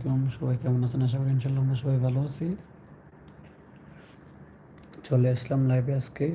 আলাইকুম সবাই কেমন আছেন? আশা করি ইনশাল্লাহ আমরা সবাই ভালো আছি। চলে আসলাম লাইভে আজকে।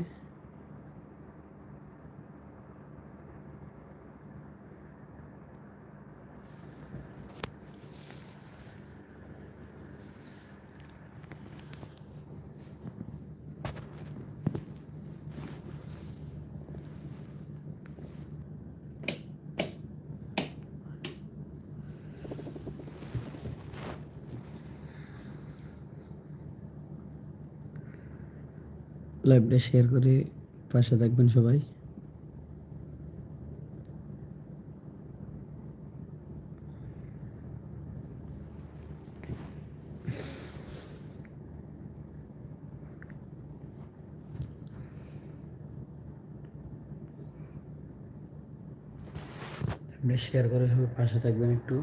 লাইভটা শেয়ার করে পাশে থাকবেন সবাই। শেয়ার করে সবাই পাশে থাকবেন একটু।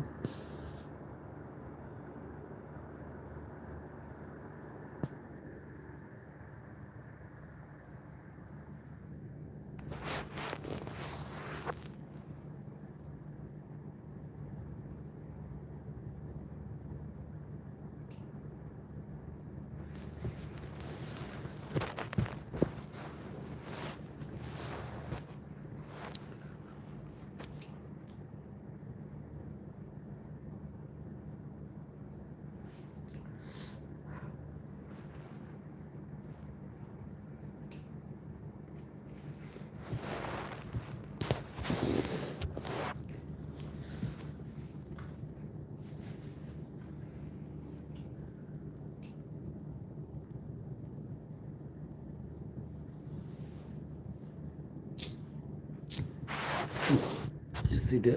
এসিটা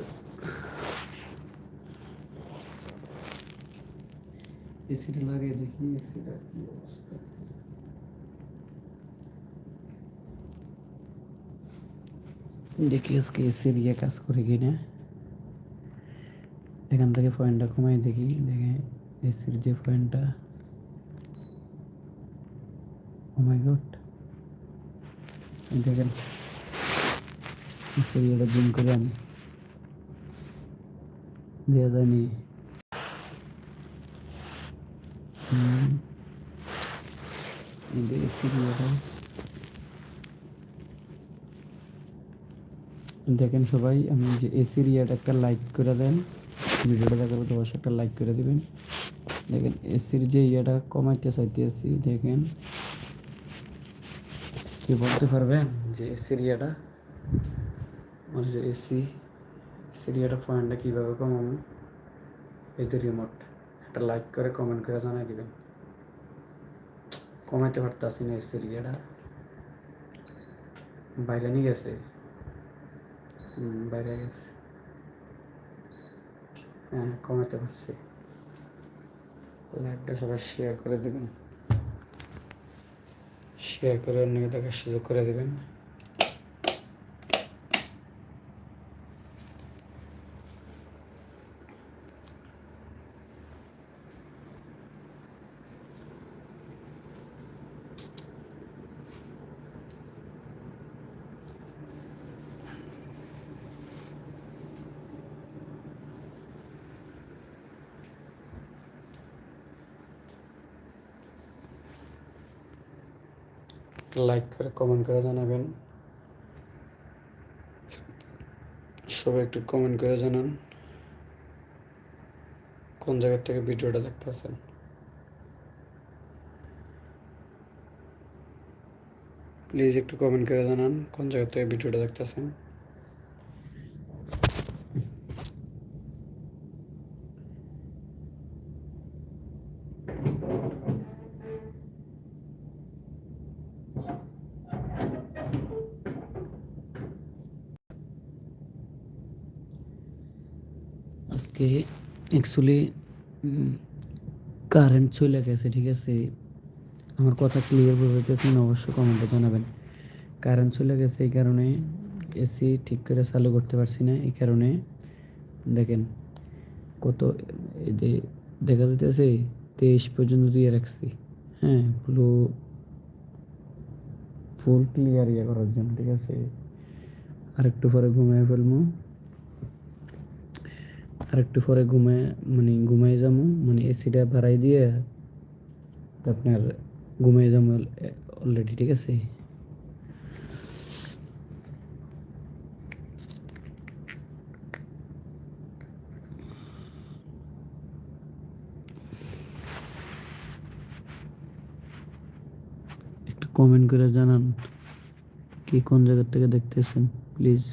এসিটা লাগিয়ে দেখি এসিটা কি অবস্থা দেখি আজকে এসির ইয়ে কাজ করে কিনা এখান থেকে পয়েন্টটা কমাই দেখি দেখে এসির যে পয়েন্টটা মাই গড দেখেন এসির ইয়েটা জুম করে আনি দেওয়া যায়নি। দেখেন সবাই, আমি যে এসির ইয়াটা একটা লাইক করে দেন। ভিডিওটা দেখার পর অবশ্যই একটা লাইক করে দিবেন। দেখেন এসির যে ইয়াটা কমাইতে চাইতেছি, দেখেন। কি বলতে পারবেন যে এসির ইয়াটা? আমার যে এসি এসির ইয়াটা পয়েন্টটা কীভাবে কমাবো? এই তো রিমোট একটা লাইক করে কমেন্ট করে জানাই দিবেন। কমাইতে পারতাছি না এসির ইয়াটা বাইরে নিয়ে গেছে? বাইরে গেছে। হ্যাঁ কমাতে পারছি। লাইকটা সবাই শেয়ার করে দেবেন। শেয়ার করে অন্যকে দেখার সুযোগ করে দেবেন। লাইক করে কমেন্ট করে জানাবেন। সবাই একটু কমেন্ট করে জানান। কোন জায়গা থেকে ভিডিওটা দেখতেছেন? প্লিজ একটু কমেন্ট করে জানান, কোন জায়গা থেকে ভিডিওটা দেখতেছেন? আজকে অ্যাকচুয়ালি কারেন্ট চলে গেছে, ঠিক আছে? আমার কথা ক্লিয়ার হইতেছে না অবশ্যই কমেন্টে জানাবেন। কারেন্ট চলে গেছে এই কারণে এসি ঠিক করে চালু করতে পারছি না, এই কারণে দেখেন কত দেখা যাইতেছে তেইশ পর্যন্ত দিয়ে রাখছি হ্যাঁ? পুরো ফুল ক্লিয়ার ইয়ে করার জন্য, ঠিক আছে? আরেকটু পরে ঘুমিয়ে ফেলব। আর একটু পরে ঘুমায় মানে ঘুমাই যাব মানে এসিটা বাড়াই দিয়ে আপনার ঘুমিয়ে যাব অলরেডি ঠিক আছে? একটু কমেন্ট করে জানান, কি কোন জায়গা থেকে দেখতেছেন প্লিজ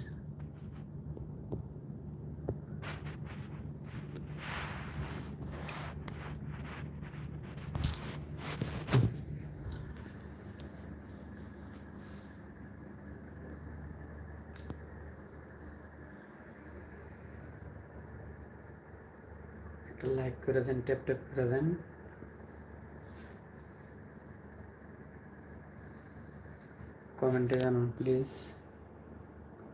একটা লাইক করে দেন ট্যাপ ট্যাপ করে দেন কমেন্টে জানান প্লিজ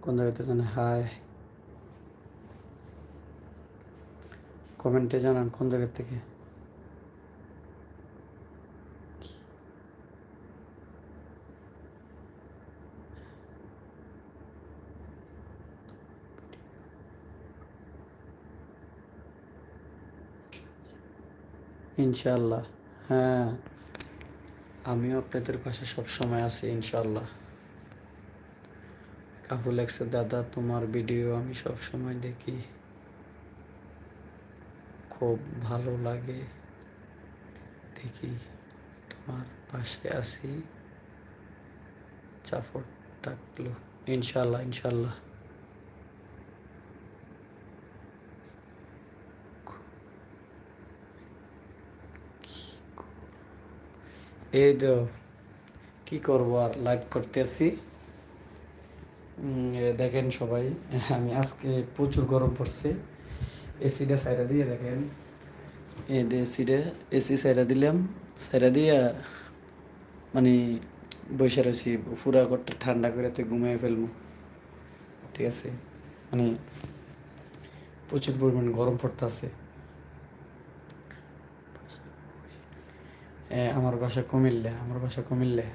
কোন জায়গাতে জানেন হাই কমেন্টে জানান, কোন জায়গা থেকে? ইনশাল্লাহ হ্যাঁ আমিও আপনাদের পাশে সব সময় আছি ইনশাল্লাহ কাবুল একসে দাদা, তোমার ভিডিও আমি সব সময় দেখি। খুব ভালো লাগে দেখি। তোমার পাশে আছি। চাপট থাকল ইনশাল্লাহ ইনশাল্লাহ এই তো কি করব আর লাইভ করতেছি। দেখেন সবাই, আমি আজকে প্রচুর গরম পড়ছে। এসিটা সাইডা দিয়ে দেখেন। এই এসিটা এসি সাইডা দিলাম সাইডা দিয়ে মানে বসে রয়েছি, পুরা ঘরটা ঠান্ডা করে তো ঘুমিয়ে ফেলব। ঠিক আছে? মানে প্রচুর পরিমাণ গরম পড়তেছে। আমার বাসা কুমিল্লা আমার বাসা কুমিল্লা।